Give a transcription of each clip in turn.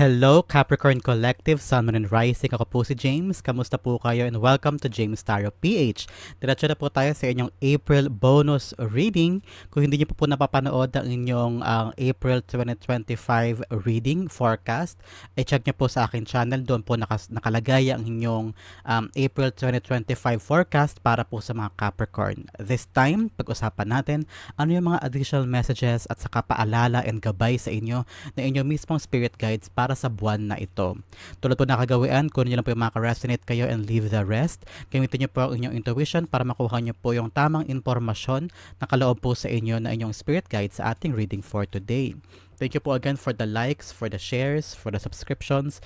Hello Capricorn Collective, Sun, Moon, and Rising. Ako po si James. Kamusta po kayo? And welcome to James Tarot PH. Diretso na po tayo sa inyong April bonus reading. Kung hindi niyo po po napapanood ang inyong uh, April 2025 reading forecast, i-check niyo po sa akin channel. Doon po nakas- nakalagay ang inyong um, April 2025 forecast para po sa mga Capricorn. This time, pag-usapan natin ano yung mga additional messages at saka paalala and gabay sa inyo na inyong mismong spirit guides para sa buwan na ito. Tulad po nakagawian, kunin niyo lang po yung makaresonate kayo and leave the rest. Gamitin niyo po ang inyong intuition para makuha niyo po yung tamang informasyon na kaloob po sa inyo na inyong spirit guide sa ating reading for today. Thank you po again for the likes, for the shares, for the subscriptions,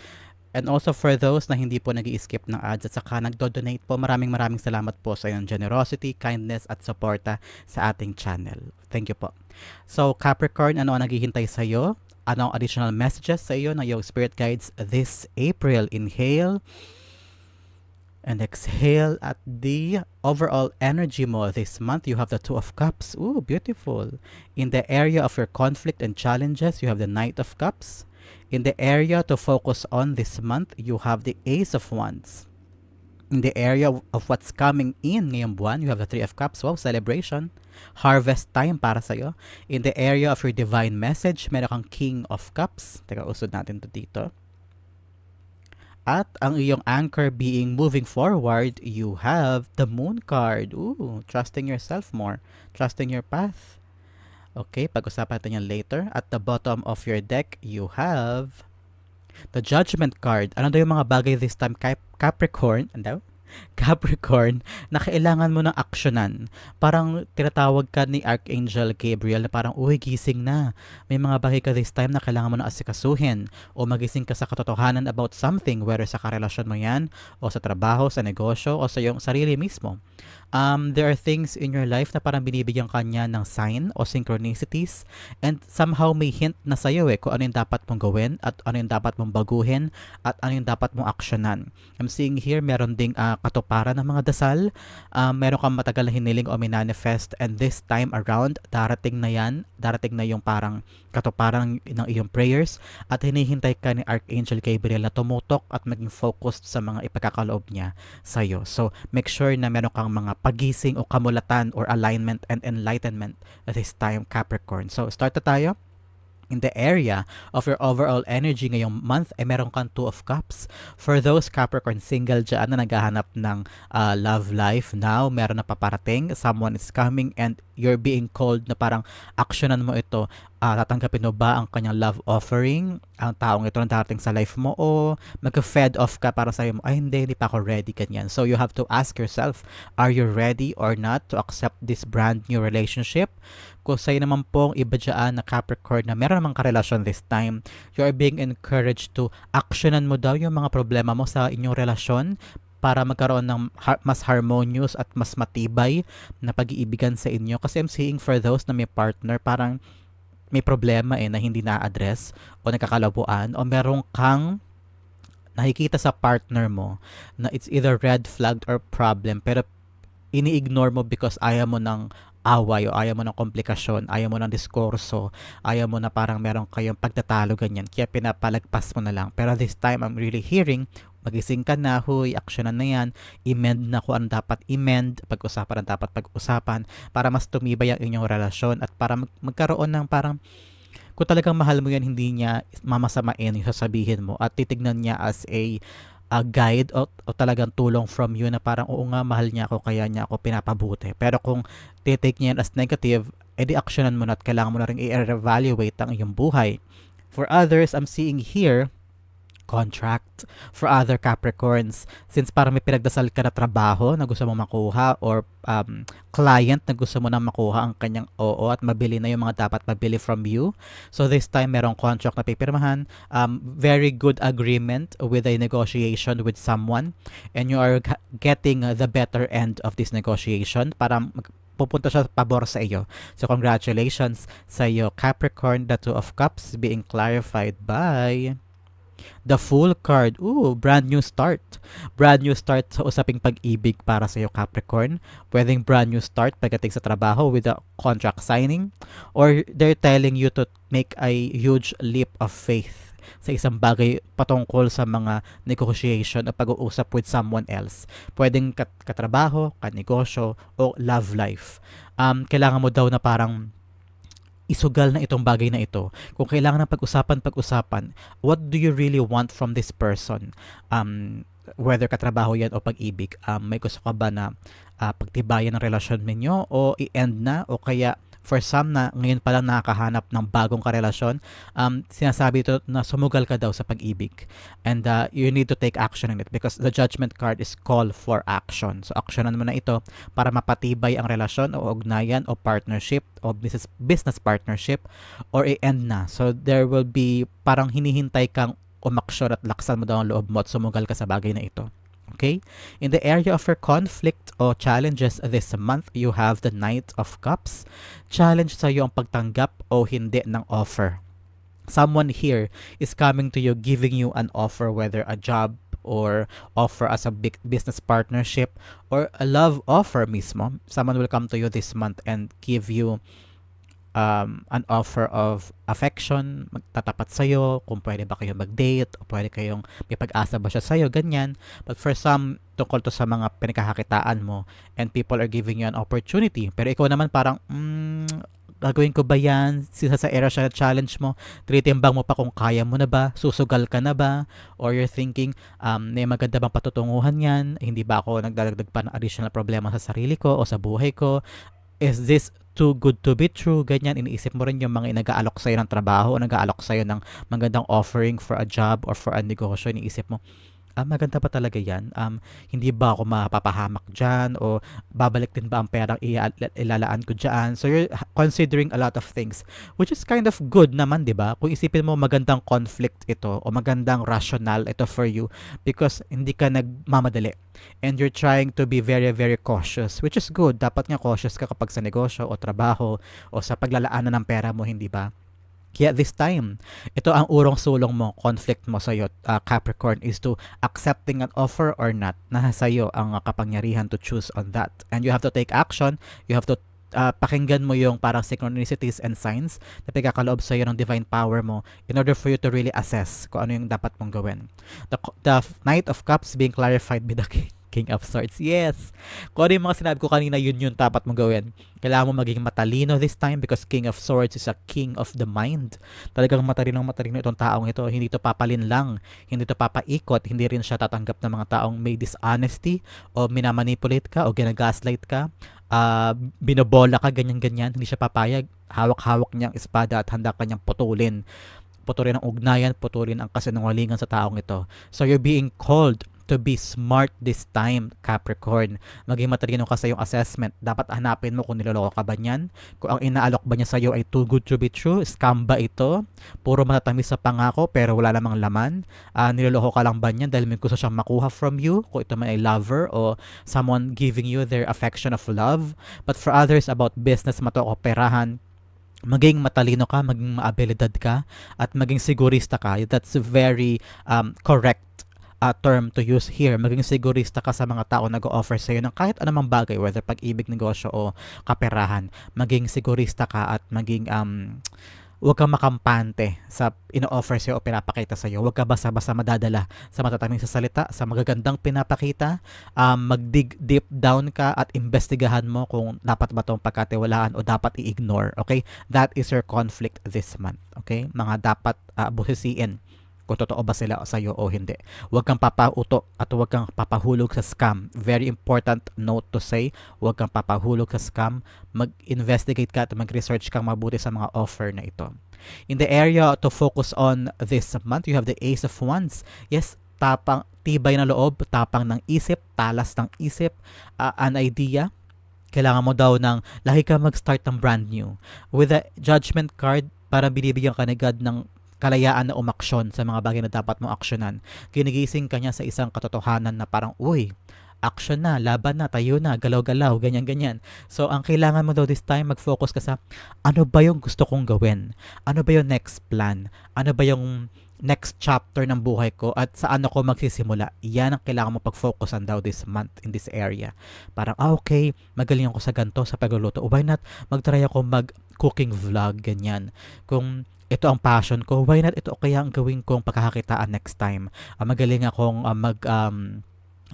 And also for those na hindi po nag skip ng ads at saka nagdo-donate po, maraming maraming salamat po sa iyong generosity, kindness at suporta sa ating channel. Thank you po. So Capricorn, ano ang naghihintay sa iyo? Anong additional messages sa iyo na yung spirit guides this April. Inhale and exhale at the overall energy mo this month. You have the Two of Cups. Ooh, beautiful. In the area of your conflict and challenges, you have the Knight of Cups. In the area to focus on this month, you have the Ace of Wands. In the area of what's coming in ngayong buwan, you have the Three of Cups. Wow, celebration harvest time para sa'yo. In the area of your divine message, meron kang King of Cups. Teka, usod natin to dito. At ang iyong anchor being moving forward, you have the moon card. Ooh, trusting yourself more. Trusting your path. Okay, pag-usapan natin yan later. At the bottom of your deck, you have the judgment card. Ano daw yung mga bagay this time? Cap Capricorn. Ano Capricorn, na kailangan mo ng aksyonan. Parang tinatawag ka ni Archangel Gabriel na parang, uy, gising na. May mga bagay ka this time na kailangan mo na asikasuhin o magising ka sa katotohanan about something, whether sa karelasyon mo yan, o sa trabaho, sa negosyo, o sa iyong sarili mismo um, there are things in your life na parang binibigyan kanya ng sign o synchronicities and somehow may hint na sa'yo eh kung ano yung dapat mong gawin at ano yung dapat mong baguhin at ano yung dapat mong aksyonan. I'm seeing here meron ding uh, katuparan ng mga dasal, um, meron kang matagal na hiniling o minanifest and this time around darating na yan, darating na yung parang katuparan ng iyong prayers at hinihintay ka ni Archangel Gabriel na tumutok at maging focused sa mga ipagkakaloob niya sa iyo. So, make sure na meron kang mga pagising o kamulatan or alignment and enlightenment this time Capricorn. So, start na tayo in the area of your overall energy ngayong month ay eh, meron kang two of cups. For those Capricorn single dyan na naghahanap ng uh, love life now meron na paparating someone is coming and you're being called na parang actionan mo ito uh, tatanggapin mo ba ang kanyang love offering ang taong ito na darating sa life mo o mag-fed off ka para sa'yo mo, ay hindi, hindi pa ako ready, ganyan. So you have to ask yourself, are you ready or not to accept this brand new relationship? Kung sa'yo naman pong iba dyan na Capricorn na meron namang karelasyon this time, you are being encouraged to actionan mo daw yung mga problema mo sa inyong relasyon para magkaroon ng mas harmonious at mas matibay na pag-iibigan sa inyo. Kasi I'm seeing for those na may partner, parang may problema eh na hindi na-address o nagkakalabuan o meron kang nakikita sa partner mo na it's either red flagged or problem pero ini-ignore mo because ayaw mo ng away o ayaw mo ng komplikasyon, ayaw mo ng diskurso, ayaw mo na parang meron kayong pagtatalo ganyan, kaya pinapalagpas mo na lang. Pero this time, I'm really hearing magising ka na, huy, aksyonan na yan, i-mend na kung ano dapat i-mend, pag-usapan ang dapat pag-usapan, para mas tumibay ang inyong relasyon at para mag- magkaroon ng parang kung talagang mahal mo yan, hindi niya mamasamain yung sasabihin mo at titignan niya as a a guide o, o talagang tulong from you na parang oo nga mahal niya ako kaya niya ako pinapabuti. Pero kung titake niya yan as negative, edi actionan mo na at kailangan mo na rin i-evaluate ang iyong buhay. For others, I'm seeing here contract for other Capricorns since parang may pinagdasal ka na trabaho na gusto mo makuha or um, client na gusto mo na makuha ang kanyang oo at mabili na yung mga dapat mabili from you. So this time merong contract na pipirmahan, um, very good agreement with a negotiation with someone and you are getting the better end of this negotiation para pupunta siya pabor sa iyo. So congratulations sa iyo Capricorn, the Two of Cups being clarified by The Full card. Ooh, brand new start. Brand new start sa usaping pag-ibig para sa iyo Capricorn. Pwedeng brand new start pagdating sa trabaho with a contract signing or they're telling you to make a huge leap of faith sa isang bagay patungkol sa mga negotiation o pag-uusap with someone else. Pwedeng kat- katrabaho, kanegosyo, o love life. Um, kailangan mo daw na parang isugal na itong bagay na ito. Kung kailangan ng pag-usapan, pag-usapan, what do you really want from this person? Um, whether katrabaho yan o pag-ibig, um, may gusto ka ba na uh, pagtibayan ng relasyon ninyo o i-end na o kaya for some na ngayon pa lang nakakahanap ng bagong karelasyon, um, sinasabi ito na sumugal ka daw sa pag-ibig. And uh, you need to take action in it because the judgment card is call for action. So actionan mo na ito para mapatibay ang relasyon o ugnayan o partnership o business, business partnership or i-end na. So there will be parang hinihintay kang umaksyon at laksan mo daw ang loob mo at sumugal ka sa bagay na ito. Okay? In the area of your conflict or challenges this month, you have the Knight of Cups. Challenge sa iyo ang pagtanggap o hindi ng offer. Someone here is coming to you giving you an offer whether a job or offer as a big business partnership or a love offer mismo. Someone will come to you this month and give you um, an offer of affection, magtatapat sa'yo, kung pwede ba kayo mag-date, o pwede kayong, may pag-asa ba siya sa'yo, ganyan. But for some, tungkol to sa mga pinagkakakitaan mo, and people are giving you an opportunity. Pero ikaw naman parang, mm, gagawin ko ba yan? Sisa sa era siya challenge mo, titimbang mo pa kung kaya mo na ba, susugal ka na ba, or you're thinking, um, may maganda bang patutunguhan yan, hindi ba ako nagdadagdag pa ng additional problema sa sarili ko o sa buhay ko, is this too good to be true, ganyan, iniisip mo rin yung mga nag-aalok sa'yo ng trabaho o nag-aalok sa'yo ng magandang offering for a job or for a negosyo, iniisip mo, ah, maganda pa talaga yan? Um, hindi ba ako mapapahamak dyan? O babalik din ba ang perang ilalaan ko dyan? So you're considering a lot of things, which is kind of good naman, di ba? Kung isipin mo magandang conflict ito o magandang rational ito for you because hindi ka nagmamadali and you're trying to be very, very cautious, which is good. Dapat nga cautious ka kapag sa negosyo o trabaho o sa paglalaanan ng pera mo, hindi ba? Kaya this time, ito ang urong sulong mo, conflict mo sa iyo, uh, Capricorn, is to accepting an offer or not. Nasa iyo ang uh, kapangyarihan to choose on that. And you have to take action. You have to uh, pakinggan mo yung parang synchronicities and signs na pagkakaloob sa iyo ng divine power mo in order for you to really assess kung ano yung dapat mong gawin. The, the Knight of Cups being clarified by the King. King of Swords. Yes! Kung ano yung mga sinabi ko kanina, yun yung dapat mong gawin. Kailangan mo maging matalino this time because King of Swords is a king of the mind. Talagang matalino matalino itong taong ito. Hindi to papalin lang. Hindi to papaikot. Hindi rin siya tatanggap ng mga taong may dishonesty o minamanipulate ka o ginagaslight ka. Uh, binobola ka, ganyan-ganyan. Hindi siya papayag. Hawak-hawak niyang espada at handa kanyang putulin putulin ang ugnayan, putulin ang kasinungalingan sa taong ito. So you're being called to be smart this time, Capricorn. Maging matalino ka sa iyong assessment. Dapat hanapin mo kung niloloko ka ba niyan. Kung ang inaalok ba niya sa iyo ay too good to be true, scam ba ito? Puro matatamis sa pangako pero wala namang laman. Uh, niloloko ka lang ba niyan dahil may gusto siyang makuha from you? Kung ito man ay lover o someone giving you their affection of love. But for others, about business, matokoperahan, maging matalino ka, maging maabilidad ka, at maging sigurista ka. That's very um, correct uh, term to use here, maging sigurista ka sa mga tao nag-offer sa iyo ng kahit anumang bagay, whether pag-ibig, negosyo o kaperahan. Maging sigurista ka at maging um, huwag kang makampante sa ino-offer sa'yo o pinapakita sa'yo. Huwag ka basta-basta madadala sa matatamis sa salita, sa magagandang pinapakita. Um, mag-dig deep down ka at investigahan mo kung dapat ba itong pagkatiwalaan o dapat i-ignore. Okay? That is your conflict this month. Okay? Mga dapat uh, busisiin kung totoo ba sila sa iyo o hindi. Huwag kang papauto at huwag kang papahulog sa scam. Very important note to say, huwag kang papahulog sa scam. Mag-investigate ka at mag-research kang mabuti sa mga offer na ito. In the area to focus on this month, you have the Ace of Wands. Yes, tapang tibay na loob, tapang ng isip, talas ng isip, uh, an idea, kailangan mo daw ng lahi ka mag-start ng brand new. With the judgment card, para binibigyan ka ni God ng kalayaan na umaksyon sa mga bagay na dapat mong aksyonan. Ginigising ka niya sa isang katotohanan na parang, uy, action na, laban na, tayo na, galaw-galaw, ganyan-ganyan. So, ang kailangan mo daw this time, mag-focus ka sa ano ba yung gusto kong gawin? Ano ba yung next plan? Ano ba yung next chapter ng buhay ko at saan ako magsisimula. Yan ang kailangan mo pag-focusan daw this month in this area. Parang, ah, okay, magaling ako sa ganto sa pagluluto. O why not, mag-try ako mag-cooking vlog, ganyan. Kung ito ang passion ko, why not ito kaya ang gawin kong pagkakakitaan next time? Uh, magaling akong uh, mag um,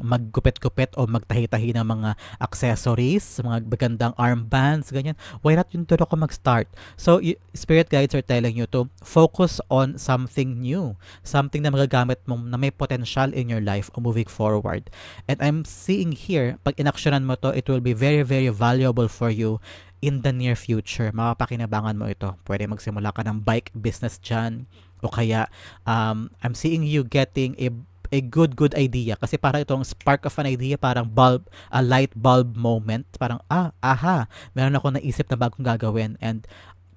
maggupit-gupit o magtahi-tahi ng mga accessories, mga magandang armbands, ganyan. Why not yun doon ako mag-start? So, spirit guides are telling you to focus on something new, something na magagamit mo na may potential in your life o moving forward. And I'm seeing here, pag inaksyonan mo to, it will be very, very valuable for you in the near future. Mapapakinabangan mo ito. Pwede magsimula ka ng bike business dyan, o kaya um, I'm seeing you getting a a good good idea kasi parang itong spark of an idea parang bulb a light bulb moment parang ah aha meron ako naisip na bagong gagawin and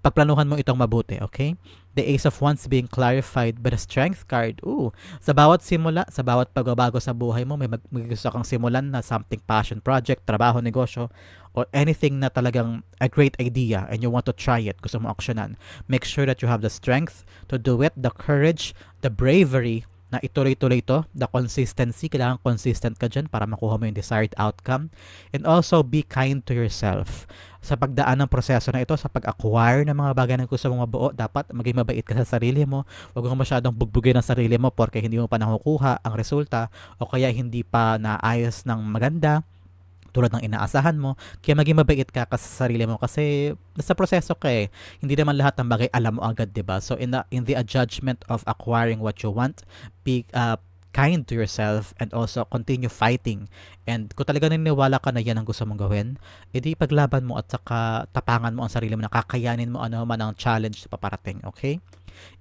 pagplanuhan mo itong mabuti okay? The ace of wands being clarified by the strength card. Ooh sa bawat simula sa bawat pagbabago sa buhay mo may mag, kang simulan na something passion project trabaho negosyo or anything na talagang a great idea and you want to try it gusto mo aksyonan make sure that you have the strength to do it the courage the bravery na ituloy-tuloy to, the consistency, kailangan consistent ka dyan para makuha mo yung desired outcome. And also, be kind to yourself. Sa pagdaan ng proseso na ito, sa pag-acquire ng mga bagay na gusto mong mabuo, dapat maging mabait ka sa sarili mo. Huwag mo masyadong bugbugin ang sarili mo porque hindi mo pa nakukuha ang resulta o kaya hindi pa naayos ng maganda tulad ng inaasahan mo. Kaya maging mabait ka kasi sa sarili mo kasi nasa proseso ka eh. Hindi naman lahat ng bagay alam mo agad, 'di ba? So in the in the judgment of acquiring what you want, be uh, kind to yourself and also continue fighting. And kung talaga naniniwala ka na yan ang gusto mong gawin, edi paglaban mo at saka tapangan mo ang sarili mo na kakayanin mo ano man ang challenge na paparating, okay?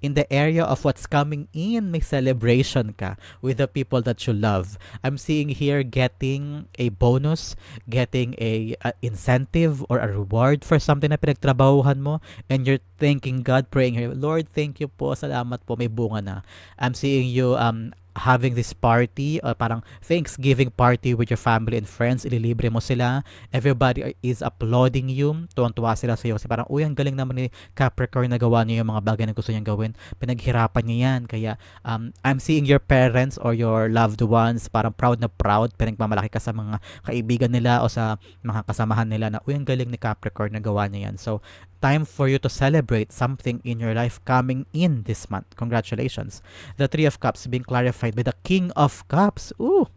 in the area of what's coming in, may celebration ka with the people that you love. I'm seeing here getting a bonus, getting a, a incentive or a reward for something na pinagtrabahuhan mo and you're thanking God, praying here, Lord, thank you po, salamat po, may bunga na. I'm seeing you um having this party or parang Thanksgiving party with your family and friends, ililibre mo sila. Everybody is applauding you. Tuwang-tuwa sila sa iyo kasi parang, uy, ang galing naman ni Capricorn na gawa niya yung mga bagay na gusto niyang gawin. Pinaghirapan niya yan. Kaya, um, I'm seeing your parents or your loved ones parang proud na proud. Pinagmamalaki ka sa mga kaibigan nila o sa mga kasamahan nila na, uy, ang galing ni Capricorn na gawa niya yan. So, time for you to celebrate something in your life coming in this month. Congratulations. The Three of Cups being clarified by the King of Cups. Ooh.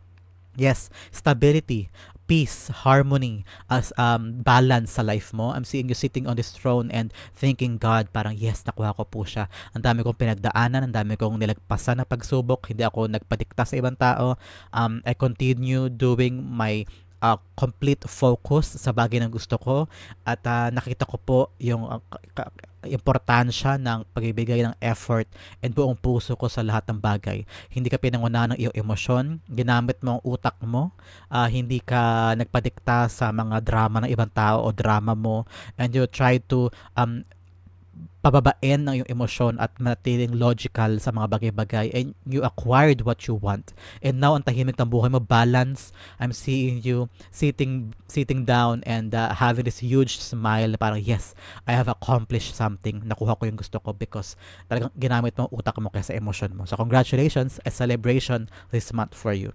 Yes, stability, peace, harmony, as um, balance sa life mo. I'm seeing you sitting on this throne and thanking God, parang yes, nakuha ko po siya. Ang dami kong pinagdaanan, ang dami kong nilagpasan na pagsubok, hindi ako nagpadikta sa ibang tao. Um, I continue doing my uh, complete focus sa bagay na gusto ko at uh, nakita ko po yung uh, importansya ng pagbibigay ng effort and buong puso ko sa lahat ng bagay. Hindi ka pinangunahan ng iyong emosyon, ginamit mo ang utak mo, uh, hindi ka nagpadikta sa mga drama ng ibang tao o drama mo and you try to um, pababain ng iyong emosyon at manatiling logical sa mga bagay-bagay and you acquired what you want. And now, ang tahimik ng buhay mo, balance. I'm seeing you sitting sitting down and uh, having this huge smile na parang, yes, I have accomplished something. Nakuha ko yung gusto ko because talagang ginamit mo utak mo kaysa emosyon mo. So, congratulations, a celebration this month for you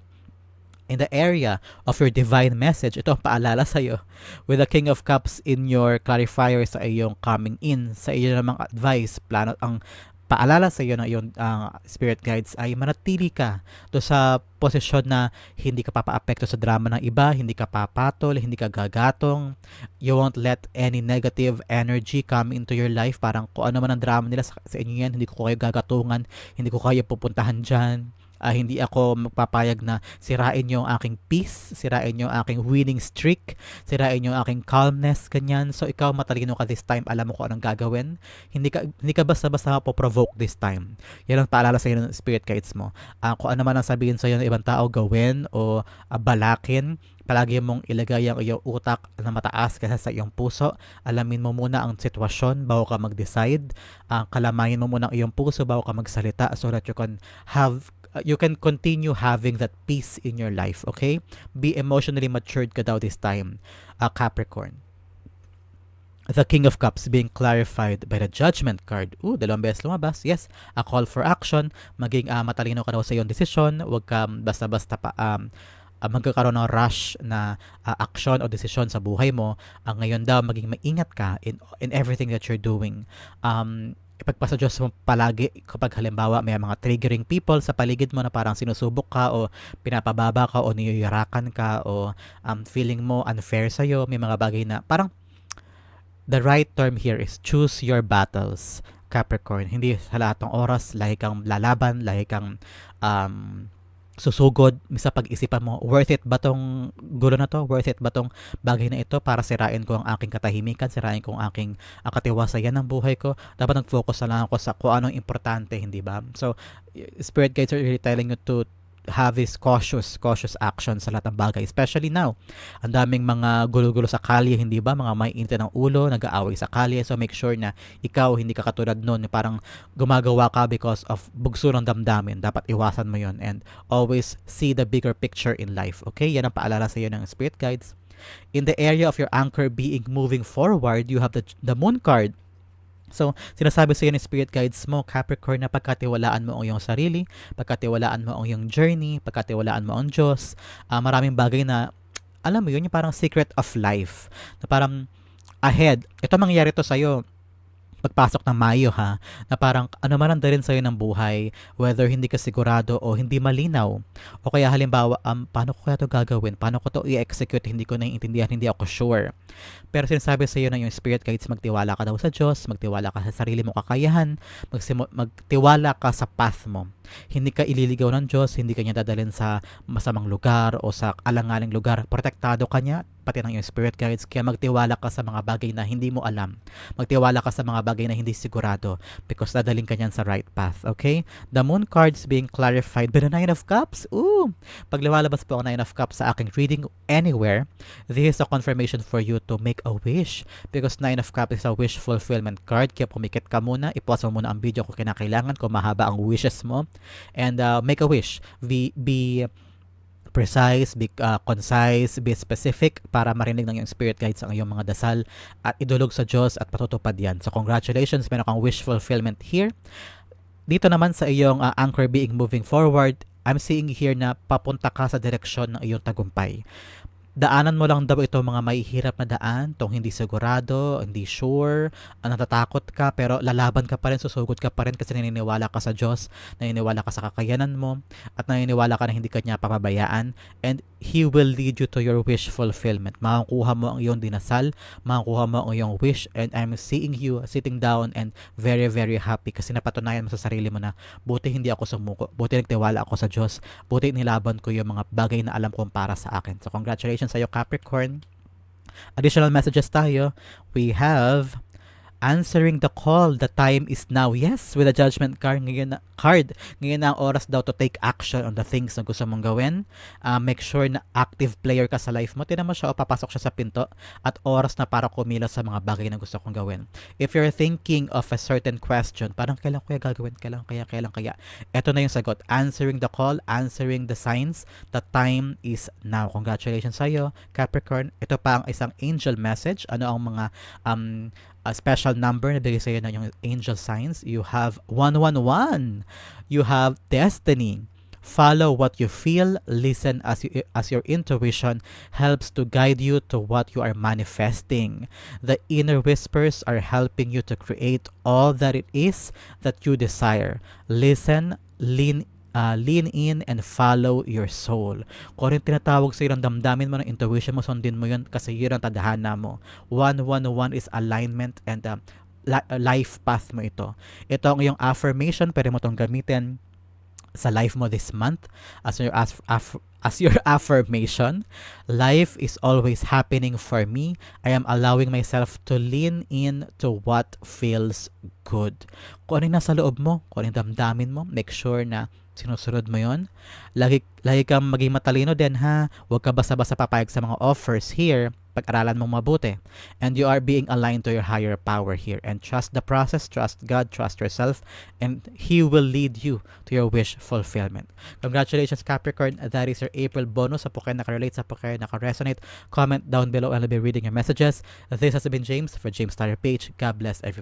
in the area of your divine message. Ito ang paalala sa iyo. With the King of Cups in your clarifier sa iyong coming in, sa iyo namang advice, plano ang paalala sa iyo ng iyong uh, spirit guides ay manatili ka do sa posisyon na hindi ka papaapekto sa drama ng iba, hindi ka papatol, hindi ka gagatong. You won't let any negative energy come into your life. Parang kung ano man ang drama nila sa, sa inyo yan, hindi ko kayo gagatungan, hindi ko kayo pupuntahan dyan uh, hindi ako magpapayag na sirain yung aking peace, sirain yung aking winning streak, sirain yung aking calmness, ganyan. So, ikaw matalino ka this time, alam mo kung anong gagawin. Hindi ka, hindi ka basta-basta mapoprovoke this time. Yan ang paalala sa iyo ng spirit guides mo. Uh, kung ano man ang sabihin sa iyo ng ibang tao, gawin o uh, balakin, palagi mong ilagay ang iyong utak na mataas kaysa sa iyong puso. Alamin mo muna ang sitwasyon bago ka mag-decide. Uh, kalamayin mo muna ang iyong puso bago ka magsalita so that you can have uh, you can continue having that peace in your life, okay? Be emotionally matured ka daw this time, uh, Capricorn. The King of Cups being clarified by the Judgment card. Ooh, dalawang beses lumabas. Yes, a call for action. Maging uh, matalino ka daw sa iyong desisyon. Huwag ka basta-basta pa um, uh, magkakaroon ng rush na uh, action o desisyon sa buhay mo. Uh, ngayon daw, maging maingat ka in, in everything that you're doing. Um, ipagpasa Diyos mo palagi kapag halimbawa may mga triggering people sa paligid mo na parang sinusubok ka o pinapababa ka o niyuyurakan ka o um, feeling mo unfair sa'yo, may mga bagay na parang the right term here is choose your battles. Capricorn, hindi sa lahat ng oras lagi kang lalaban, lagi kang um, susugod sa pag-isipan mo, worth it ba tong gulo na to? Worth it ba tong bagay na ito para sirain ko ang aking katahimikan, sirain ko ang aking ang katiwasayan ng buhay ko? Dapat nag-focus na lang ako sa kung anong importante, hindi ba? So, spirit guides are really telling you to have this cautious, cautious action sa lahat ng bagay. Especially now, ang daming mga gulo-gulo sa kalye, hindi ba? Mga may init ng ulo, nag-aaway sa kalye. So make sure na ikaw, hindi ka katulad nun, parang gumagawa ka because of bugso ng damdamin. Dapat iwasan mo yon and always see the bigger picture in life. Okay? Yan ang paalala sa iyo ng spirit guides. In the area of your anchor being moving forward, you have the, the moon card So, sinasabi sa iyo ni Spirit Guides mo, Capricorn, na pagkatiwalaan mo ang iyong sarili, pagkatiwalaan mo ang iyong journey, pagkatiwalaan mo ang Diyos, uh, maraming bagay na, alam mo yun, yung parang secret of life, na parang ahead. Ito mangyayari to sa iyo pagpasok ng Mayo ha, na parang ano man ang dalhin sa'yo ng buhay, whether hindi ka sigurado o hindi malinaw, o kaya halimbawa, um, paano ko kaya to gagawin, paano ko to i-execute, hindi ko naiintindihan, hindi ako sure. Pero sinasabi sa iyo ng yung spirit guides, magtiwala ka daw sa Diyos, magtiwala ka sa sarili mong kakayahan, magsimu- magtiwala ka sa path mo. Hindi ka ililigaw ng Diyos, hindi ka niya dadalhin sa masamang lugar o sa alangaling lugar. Protektado ka niya, pati ng iyong spirit guides. Kaya magtiwala ka sa mga bagay na hindi mo alam. Magtiwala ka sa mga bagay na hindi sigurado because dadaling ka niyan sa right path. Okay? The moon cards being clarified by the Nine of Cups. Ooh! Pag lumalabas po ang Nine of Cups sa aking reading anywhere, this is a confirmation for you to make a wish because Nine of Cups is a wish fulfillment card. Kaya pumikit ka muna, ipause mo muna ang video kung kinakailangan, kung mahaba ang wishes mo. And uh, make a wish. Be, be precise, be uh, concise, be specific para marinig ng iyong spirit guides ang iyong mga dasal at idulog sa Diyos at patutupad yan. So congratulations, meron kang wish fulfillment here. Dito naman sa iyong uh, anchor being moving forward, I'm seeing here na papunta ka sa direksyon ng iyong tagumpay daanan mo lang daw ito mga mahihirap na daan, tong hindi sigurado, hindi sure, uh, natatakot ka, pero lalaban ka pa rin, susugod ka pa rin kasi naniniwala ka sa Diyos, naniniwala ka sa kakayanan mo, at naniniwala ka na hindi ka niya papabayaan, and He will lead you to your wish fulfillment. Makakuha mo ang iyong dinasal, makakuha mo ang iyong wish, and I'm seeing you sitting down and very, very happy kasi napatunayan mo sa sarili mo na buti hindi ako sumuko, buti nagtiwala ako sa Diyos, buti nilaban ko yung mga bagay na alam kong para sa akin. So congratulations sa'yo Capricorn. Additional messages tayo. We have answering the call. The time is now. Yes, with the judgment card ngayon na, card. Ngayon na ang oras daw to take action on the things na gusto mong gawin. Uh, make sure na active player ka sa life mo. Tinan mo siya o papasok siya sa pinto at oras na para kumilos sa mga bagay na gusto kong gawin. If you're thinking of a certain question, parang kailan kaya gagawin, kailan kaya, kailan kaya. Ito na yung sagot. Answering the call, answering the signs. The time is now. Congratulations sa iyo, Capricorn. Ito pa ang isang angel message. Ano ang mga um, a special number na bigay sa'yo ng yung angel signs. You have 111. You have destiny. Follow what you feel, listen as you, as your intuition helps to guide you to what you are manifesting. The inner whispers are helping you to create all that it is that you desire. Listen, lean uh, lean in and follow your soul. Kung rin tinatawag sa ng damdamin mo ng intuition mo, sundin mo yun kasi yun ang tadhana mo. 111 is alignment and uh, life path mo ito. Ito ang iyong affirmation, pwede mo itong gamitin sa life mo this month as your as, as, as your affirmation life is always happening for me i am allowing myself to lean in to what feels good kung ano yung nasa loob mo kung ano yung damdamin mo make sure na sinusunod mo yon lagi, lagi kang maging matalino din ha? Huwag ka basta-basta papayag sa mga offers here. Pag-aralan mong mabuti. And you are being aligned to your higher power here. And trust the process. Trust God. Trust yourself. And He will lead you to your wish fulfillment. Congratulations Capricorn. That is your April bonus. Sa po kayo nakarelate sa po kayo nakaresonate comment down below and I'll be reading your messages. This has been James for James Starter Page. God bless everybody